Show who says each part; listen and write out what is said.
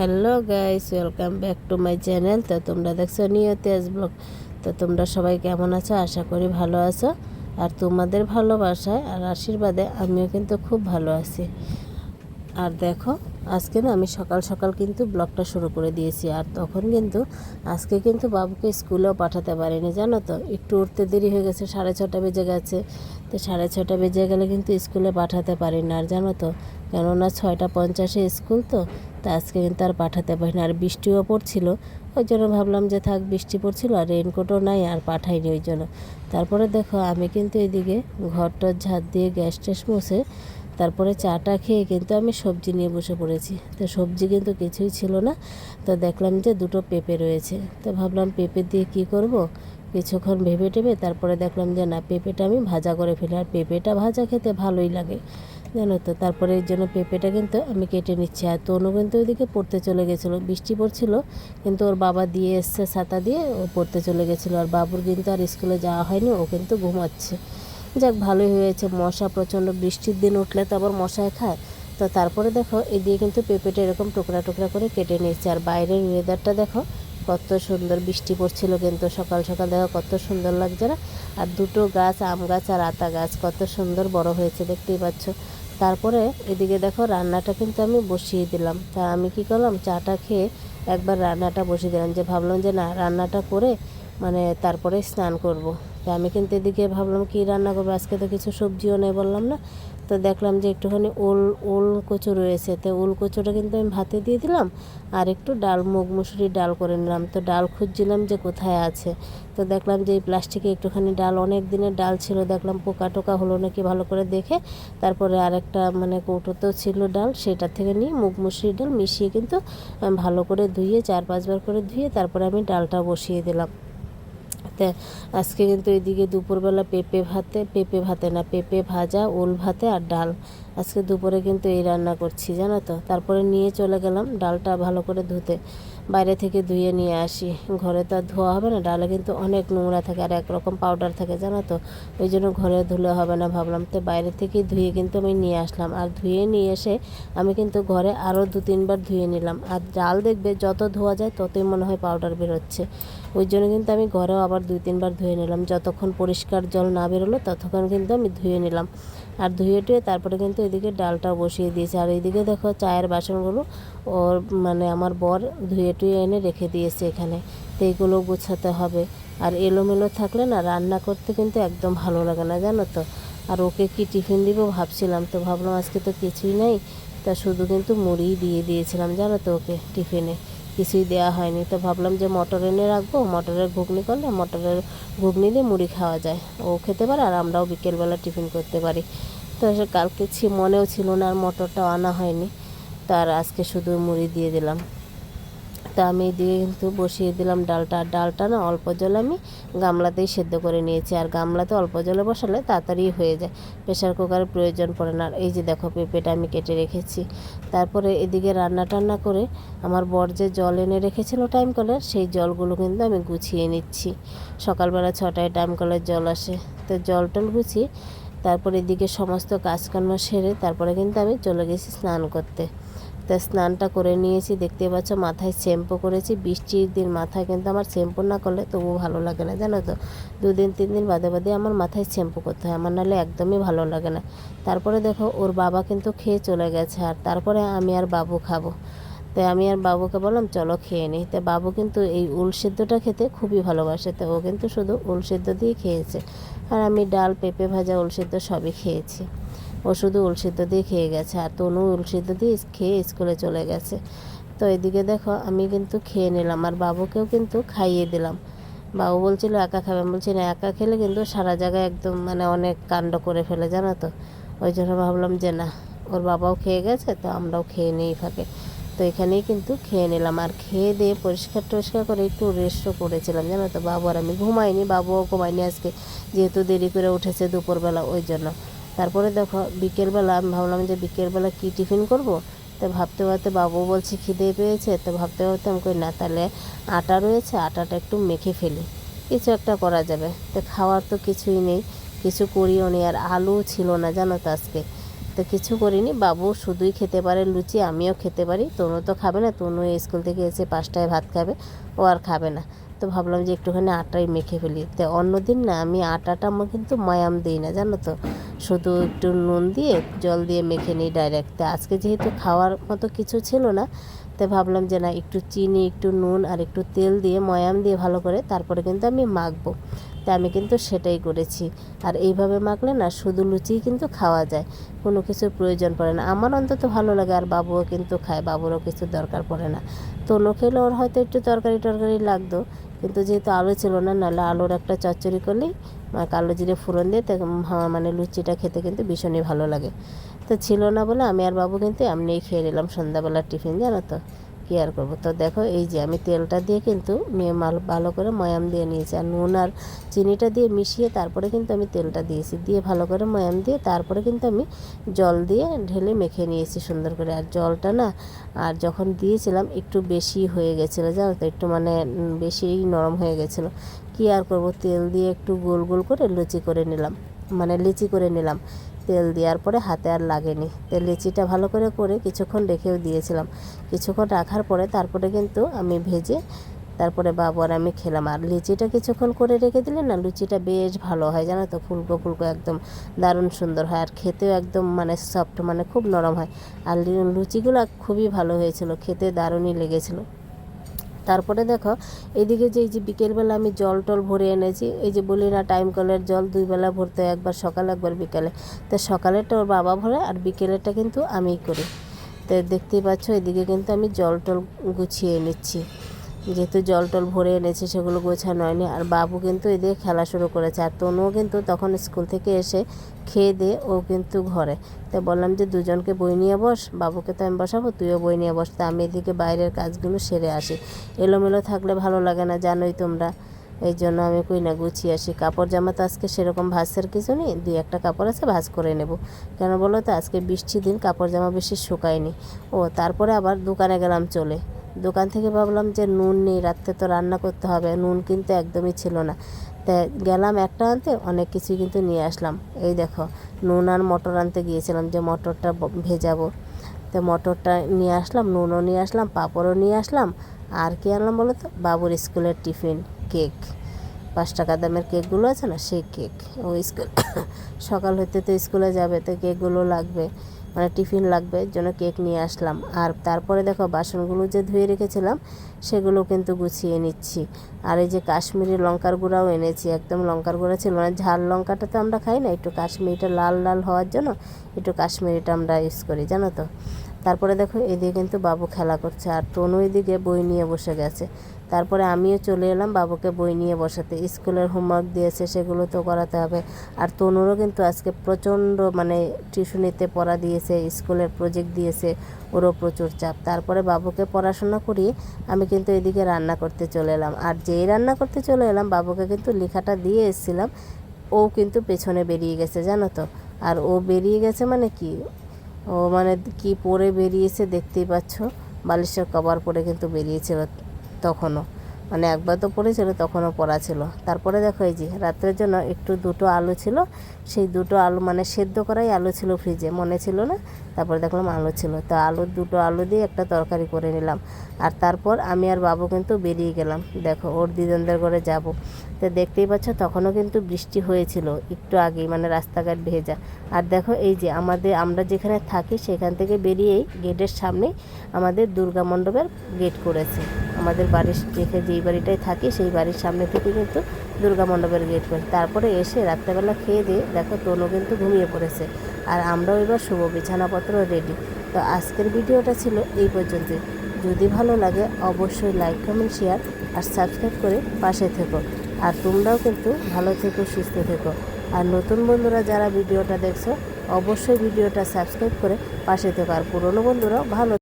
Speaker 1: Hello guys, welcome back to my channel. তো তোমরা দেখছ নিয়ে তেজ ব্লগ। তো তোমরা সবাই কেমন আছো? আশা করি ভালো আছো। আর তোমাদের ভালোবাসায় আর আশীর্বাদে আমিও কিন্তু খুব ভালো আছি। আর দেখো, আজকে না আমি সকাল সকাল কিন্তু ব্লগটা শুরু করে দিয়েছি। আর তখন কিন্তু আজকে কিন্তু বাবুকে স্কুলেও পাঠাতে পারিনি, জানো তো? একটু উঠতে দেরি হয়ে গেছে, সাড়ে ছটা বেজে গেছে। তো সাড়ে ছটা বেজে গেলে কিন্তু স্কুলে পাঠাতে পারি না, আর জানো তো? কেননা ছয়টা পঞ্চাশে স্কুল তো, তা আজকে কিন্তু আর পাঠাতে পারি না। আর বৃষ্টিও পড়ছিল, ওই জন্য ভাবলাম যে থাক, বৃষ্টি পড়ছিল আর রেনকোটও নাই, আর পাঠাইনি ওই জন্য। তারপরে দেখো, আমি কিন্তু এদিকে ঘরটার ঝাঁট দিয়ে গ্যাস ট্যাস মুছে, তারপরে চাটা খেয়ে কিন্তু আমি সবজি নিয়ে বসে পড়েছি। তো সবজি কিন্তু কিছুই ছিল না, তো দেখলাম যে দুটো পেঁপে রয়েছে। তো ভাবলাম পেঁপে দিয়ে কি করব? কিছুক্ষণ ভেবে টেবে, তারপরে দেখলাম যে না, পেঁপেটা আমি ভাজা করে ফেলি। আর পেঁপেটা ভাজা খেতে ভালোই লাগে। জানো তো? তারপরে এর জন্য পেঁপেটা কিন্তু আমি কেটে নিচ্ছি। আর তনু কিন্তু ওইদিকে পড়তে চলে গেছিল। বৃষ্টি পড়ছিল, কিন্তু ওর বাবা দিয়ে এসছে ছাতা দিয়ে, ও পড়তে চলে গেছিল। আর বাবুর কিন্তু আর স্কুলে যাওয়া হয়নি, ও কিন্তু ঘুমাচ্ছে। যাক, ভালোই হয়েছে। মশা প্রচণ্ড বৃষ্টির দিন উঠলে তো আবার মশায় খায়। তো তারপরে দেখো, এদিকে কিন্তু পেঁপেটা এরকম টুকরা টুকরা করে কেটে নিয়েছে। আর বাইরের ওয়েদারটা দেখো, কত সুন্দর বৃষ্টি পড়ছিল কিন্তু। সকাল সকাল দেখো, কত সুন্দর লাগছে না? আর দুটো গাছ, আম গাছ আর আতা গাছ, কত সুন্দর বড় হয়েছে, দেখতেই পাচ্ছ। তারপরে এদিকে দেখো রান্নাটা কিন্তু আমি বসিয়ে দিলাম। তা আমি কি করলাম? চাটা খেয়ে একবার রান্নাটা বসিয়ে দিলাম। যে ভাবলাম যে না, রান্নাটা করে মানে তারপরে স্নান করব। তা আমি কিন্তু এদিকে ভাবলাম কি রান্না করব? আজকে তো কিছু সবজিও নেই বললাম না। তো দেখলাম যে একটুখানি ওল ওল কচু রয়েছে। তো ওল কচুটা কিন্তু আমি ভাতে দিয়ে দিলাম আর একটু ডাল, মুগ মুসুরি ডাল করে নিলাম। তো ডাল খুঁজছিলাম যে কোথায় আছে। তো দেখলাম যে এই প্লাস্টিকে একটুখানি ডাল, অনেক দিনের ডাল ছিল। দেখলাম পোকা টোকা হলো নাকি ভালো করে দেখে। তারপরে আরেকটা মানে কৌটোতেও ছিল ডাল, সেটা থেকে নিয়ে মুগ মুসুরি ডাল মিশিয়ে কিন্তু ভালো করে ধুয়ে চার পাঁচবার করে ধুয়ে তারপরে আমি ডালটা বসিয়ে দিলাম। আজকে কিন্তু এদিকে দুপুরবেলা পেঁপে ভাতে পেঁপে ভাতে না, পেঁপে ভাজা, ওল ভাতে আর ডাল। আজকে দুপুরে কিন্তু এই রান্না করছি, জানো তো? তারপরে নিয়ে চলে গেলাম ডালটা ভালো করে ধুতে। বাইরে থেকে ধুয়ে নিয়ে আসি। ঘরে তো আর ধোয়া হবে না, ডালে কিন্তু অনেক নোংরা থাকে আর একরকম পাউডার থাকে, জানো তো? ওই জন্য ঘরে ধুলে হবে না ভাবলাম। তো বাইরে থেকে ধুয়ে কিন্তু আমি নিয়ে আসলাম। আর ধুয়ে নিয়ে এসে আমি কিন্তু ঘরে আরও দু তিনবার ধুয়ে নিলাম। আর ডাল দেখবে যত ধোয়া যায় ততই মনে হয় পাউডার বেরোচ্ছে। ওই জন্য কিন্তু আমি ঘরেও আবার দুই তিনবার ধুয়ে নিলাম। যতক্ষণ পরিষ্কার জল না বেরোলো ততক্ষণ কিন্তু আমি ধুয়ে নিলাম। আর ধুয়ে টুয়ে তারপরে কিন্তু এদিকে ডালটা বসিয়ে দিয়েছে। আর এইদিকে দেখো চায়ের বাসনগুলো ওর মানে আমার বর ধুয়ে টুয়ে এনে রেখে দিয়েছে এখানে। তো এইগুলো গুছাতে হবে। আর এলোমেলো থাকলে না রান্না করতে কিন্তু একদম ভালো লাগে না, জানো তো। আর ওকে কি টিফিন দিব ভাবছিলাম, তো ভাবলাম আজকে তো কিছুই নেই, তা শুধু কিন্তু মুড়িই দিয়ে দিয়েছিলাম, জানো তো ওকে টিফিনে। কিছুই দেওয়া হয়নি। তো ভাবলাম যে মটর এনে রাখব, মটরের ঘুগনি করলে মটরের ঘুগনি দিয়ে মুড়ি খাওয়া যায়। ও খেতে পারে আর আমরাও বিকেলবেলা টিফিন করতে পারি। তো সে কালকে ছি, মনেও ছিল না আর মটরটাও আনা হয়নি। তার আজকে শুধু মুড়ি দিয়ে দিলাম। তা আমি দিয়ে কিন্তু বসিয়ে দিলাম ডালটা। আর ডালটা না অল্প জল আমি গামলাতেই সেদ্ধ করে নিয়েছি। আর গামলাতে অল্প জলে বসালে তাড়াতাড়ি হয়ে যায়। প্রেশার কুকারের প্রয়োজন পড়ে না। এই যে দেখো পেঁপেটা আমি কেটে রেখেছি। তারপরে এদিকে রান্না টান্না করে আমার বর যে জল এনে রেখেছিল টাইম কলের, সেই জলগুলো কিন্তু আমি গুছিয়ে নিচ্ছি। সকালবেলা ছটায় টাইম কলের জল আসে। তো জল টল গুছিয়ে তারপর এদিকে সমস্ত কাজকর্ম সেরে তারপরে কিন্তু আমি চলে গেছি স্নান করতে। তা স্নানটা করে নিয়েছি, দেখতে পাচ্ছ মাথায় শ্যাম্পু করেছি, বৃষ্টির দিন মাথায় কিন্তু আমার শ্যাম্পু না করলে তবু ভালো লাগে না, জানো তো? দুদিন, তিন দিন বাদে বাদে আমার মাথায় শ্যাম্পু করতে হয়, আমার নাহলে একদমই ভালো লাগে না। তারপরে দেখো, ওর বাবা কিন্তু খেয়ে চলে গেছে, আর তারপরে আমি আর বাবু খাব। তাই আমি আর বাবুকে বললাম, চলো খেয়ে নিই তো বাবু কিন্তু এই উল সেদ্ধটা খেতে খুবই ভালোবাসে, তো ও কিন্তু শুধু উল সেদ্ধ দিয়ে খেয়েছে। আর আমি ডাল, পেঁপে ভাজা, উল সেদ্ধ সবই খেয়েছি। ও শুধু উল সিদ্ধ দিয়ে খেয়ে গেছে, আর তনু উল সিদ্ধ দিয়ে খেয়ে স্কুলে চলে গেছে। তো এদিকে দেখো, আমি কিন্তু খেয়ে নিলাম, আর বাবুকেও কিন্তু খাইয়ে দিলাম। বাবু বলছিল, একা খাবে? বলছি, না, একা খেলে কিন্তু সারা জায়গায় একদম মানে অনেক কাণ্ড করে ফেলে, জানো তো? ওই জন্য ভাবলাম যে, না, ওর বাবাও খেয়ে গেছে, তো আমরাও খেয়ে নিই ফাঁকে। তো এখানেই কিন্তু খেয়ে নিলাম, আর খেয়ে দিয়ে পরিষ্কার টরিষ্কার করে একটু রেস্টও করেছিলাম, জানো তো? বাবু আর আমি ঘুমাইনি, বাবুও ঘুমাইনি আজকে, যেহেতু দেরি করে উঠেছে দুপুরবেলা, ওই জন্য। তারপরে দেখো বিকেলবেলা আমি ভাবলাম যে বিকেলবেলা কী টিফিন করব? তো ভাবতে ভাবতে বাবু বলছে খিদে পেয়েছে, তো ভাবতে ভাবতে আমি কই, না তাহলে আটা রয়েছে, আটাটা একটু মেখে ফেলি। কিছু একটা করা যাবে। তো খাওয়ার তো কিছুই নেই, কিছু করিও নি। আর আলু ছিল না, জানো তো আজকে। তো কিছু করিনি। বাবু শুধুই খেতে পারে লুচি, আমিও খেতে পারি। তনু তো খাবে না, তনু স্কুল থেকে এসে পাঁচটায় ভাত খাবে, ও আর খাবে না। তো ভাবলাম যে একটুখানি আটাই মেখে ফেলি। তো অন্যদিন না, আমি আটাটা আমার কিন্তু মায়াম দিই না, জানো তো। শুধু একটু নুন দিয়ে, জল দিয়ে মেখে নিই ডাইরেক্ট তো আজকে যেহেতু খাওয়ার মতো কিছু ছিল না তো ভাবলাম যে না, একটু চিনি, একটু নুন আর একটু তেল দিয়ে, ময়াম দিয়ে ভালো করে তারপরে কিন্তু আমি মাখবো। তা আমি কিন্তু সেটাই করেছি। আর এইভাবে মাখলে না, শুধু লুচিই কিন্তু খাওয়া যায়, কোনো কিছুর প্রয়োজন পড়ে না। আমার অন্তত ভালো লাগে, আর বাবুও কিন্তু খায়, বাবুরও কিছু দরকার পড়ে না। তনু খেলে ওর হয়তো একটু তরকারি টরকারি লাগতো, কিন্তু যেহেতু আলু ছিল না নাহলে আলুর একটা চচ্চড়ি করলেই কালো জিরে ফোড়ন দিয়ে তা মানে লুচিটা খেতে কিন্তু ভীষণই ভালো লাগে। তো ছিল না বলে আমি আর বাবু কিন্তু এমনিই খেয়ে নিলাম সন্ধ্যাবেলার টিফিন, জানো তো? কী আর করব। তো দেখো, এই যে আমি তেলটা দিয়ে কিন্তু মেয়ে মাল ভালো করে ময়াম দিয়ে নিয়েছি। আর নুন আর চিনিটা দিয়ে মিশিয়ে তারপরে কিন্তু আমি তেলটা দিয়েছি। দিয়ে ভালো করে ময়াম দিয়ে তারপরে কিন্তু আমি জল দিয়ে ঢেলে মেখে নিয়েছি সুন্দর করে। আর জলটা না, আর যখন দিয়েছিলাম একটু বেশি হয়ে গেছিল, জানো তো? একটু মানে বেশিই নরম হয়ে গেছিল। কী আর করব? তেল দিয়ে একটু গোল গোল করে লুচি করে নিলাম। মানে লিচি করে নিলাম। তেল দেওয়ার পরে হাতে আর লাগেনি। তেল লিচিটা ভালো করে করে কিছুক্ষণ রেখেও দিয়েছিলাম। কিছুক্ষণ রাখার পরে তারপরে কিন্তু আমি ভেজে তারপরে বাবু আর আমি খেলাম। আর লিচিটা কিছুক্ষণ করে রেখে দিলে না লুচিটা বেশ ভালো হয়, জানো তো? ফুলকো ফুলকো একদম দারুণ সুন্দর হয় আর খেতেও একদম মানে সফট মানে খুব নরম হয়। আর লুচিগুলো খুবই ভালো হয়েছিল, খেতে দারুণই লেগেছিলো। তারপরে দেখো, এদিকে যে, এই যে বিকেলবেলা আমি জল টল ভরে এনেছি, এই যে বলি না টাইম কলের জল দুই বেলা ভরতে একবার সকালে, একবার বিকেলে। তো সকালেরটা ওর বাবা ভরে, আর বিকেলেরটা কিন্তু আমিই করি। তো দেখতেই পাচ্ছ, এদিকে কিন্তু আমি জল টল গুছিয়ে নিচ্ছি। যেহেতু জল টল ভরে এনেছে, সেগুলো গোছানো হয়নি। আর বাবু কিন্তু এদিকে খেলা শুরু করেছে। আর তনুও কিন্তু তখন স্কুল থেকে এসে খেয়ে দিয়ে ও কিন্তু ঘরে। তো বললাম যে, দুজনকে বই নিয়ে বস, বাবুকে তো আমি বসাবো, তুইও বই নিয়ে বস। তা আমি এদিকে বাইরের কাজগুলো সেরে আসি। এলোমেলো থাকলে ভালো লাগে না, জানোই তোমরা। এই জন্য আমি কই না, গুছিয়ে আসি। কাপড় জামা তো আজকে সেরকম ভাঁজের কিছু নেই, দুই একটা কাপড় আছে ভাঁজ করে নেব। কেন বলো তো, আজকে বৃষ্টি দিন কাপড় জামা বেশি শুকায়নি। ও, তারপরে আবার দোকানে গেলাম চলে। দোকান থেকে ভাবলাম যে নুন নেই, রাত্রে তো রান্না করতে হবে। নুন কিন্তু একদমই ছিল না। তাই গেলাম একটা আনতে, অনেক কিছুই কিন্তু নিয়ে আসলাম। এই দেখো, নুন আর মটর আনতে গিয়েছিলাম যে মটরটা ভেজাবো। তো মটরটা নিয়ে আসলাম, নুনও নিয়ে আসলাম, পাঁপড়ও নিয়ে আসলাম। আর কি আনলাম বলো তো? বাবুর স্কুলের টিফিন, কেক। পাঁচ টাকা দামের কেকগুলো আছে না, সেই কেক। ও স্কুল সকাল হতে তো স্কুলে যাবে, তো কেকগুলো লাগবে। মানে টিফিন লাগবে জন্য কেক নিয়ে আসলাম। আর তারপরে দেখো বাসনগুলো যে ধুয়ে রেখেছিলাম, সেগুলো কিন্তু গুছিয়ে নিচ্ছি। আর এই যে কাশ্মীরি লঙ্কার গুঁড়াও এনেছি, একদম লঙ্কার গুঁড়া ছিল। না ঝাল লঙ্কাটা তো আমরা খাই না, একটু কাশ্মীরিটা লাল লাল হওয়ার জন্য একটু কাশ্মীরিটা আমরা ইউজ করি, জানো তো? তারপরে দেখো এদিকে কিন্তু বাবু খেলা করছে আর তনু এদিকে বই নিয়ে বসে গেছে। তারপরে আমিও চলে এলাম বাবুকে বই নিয়ে বসাতে। স্কুলের হোমওয়ার্ক দিয়েছে, সেগুলো তো করাতে হবে। আর তনুরও কিন্তু আজকে প্রচণ্ড মানে টিউশনিতে পড়া দিয়েছে, স্কুলের প্রজেক্ট দিয়েছে, ওরও প্রচুর চাপ। তারপরে বাবুকে পড়াশোনা করিয়ে আমি কিন্তু এদিকে রান্না করতে চলে এলাম। আর যেই রান্না করতে চলে এলাম, বাবুকে কিন্তু লেখাটা দিয়ে এসেছিলাম। ও কিন্তু পেছনে বেরিয়ে গেছে, জানো তো। আর ও বেরিয়ে গেছে মানে কি? ও মানে কি পরে বেরিয়েছে দেখতেই পাচ্ছ? বালিশের কভার পরে কিন্তু বেরিয়েছিল তখনও। মানে একবার তো পড়েছিল তখনও পড়া ছিল। তারপরে দেখো এই যে, রাত্রের জন্য একটু দুটো আলু ছিল। সেই দুটো আলু মানে সেদ্ধ করাই আলু ছিল ফ্রিজে মনে ছিল না? তারপরে দেখলাম আলু ছিল। তো আলু দুটো আলু দিয়ে একটা তরকারি করে নিলাম। আর তারপর আমি আর বাবু কিন্তু বেরিয়ে গেলাম। দেখো, ওর দিদনদের ঘরে যাব। তো দেখতেই পাচ্ছ, তখনও কিন্তু বৃষ্টি হয়েছিল একটু আগেই মানে রাস্তাঘাট ভেজা। আর দেখো এই যে, আমাদের, আমরা যেখানে থাকি, সেখান থেকে বেরিয়েই গেটের সামনেই আমাদের দুর্গা মণ্ডপের গেট করেছে। আমাদের বাড়ির যেখানে যেই বাড়িটায় থাকি, সেই বাড়ির সামনে থেকে কিন্তু দুর্গা মণ্ডপের গেট করে তারপরে এসে রাত্রেবেলা খেয়ে দিয়ে দেখো তনু কিন্তু ঘুমিয়ে পড়েছে। আর আমরাও এবার শুভ বিছানাপত্র রেডি তো আজকের ভিডিওটা ছিল এই পর্যন্তই। যদি ভালো লাগে অবশ্যই লাইক কমেন্ট শেয়ার আর সাবস্ক্রাইব করে পাশে থেকো। আর তোমরাও কিন্তু ভালো থেকো, সুস্থ থেকো। আর নতুন বন্ধুরা যারা ভিডিওটা দেখছ, অবশ্যই ভিডিওটা সাবস্ক্রাইব করে পাশে থেকো। আর পুরনো বন্ধুরাও ভালো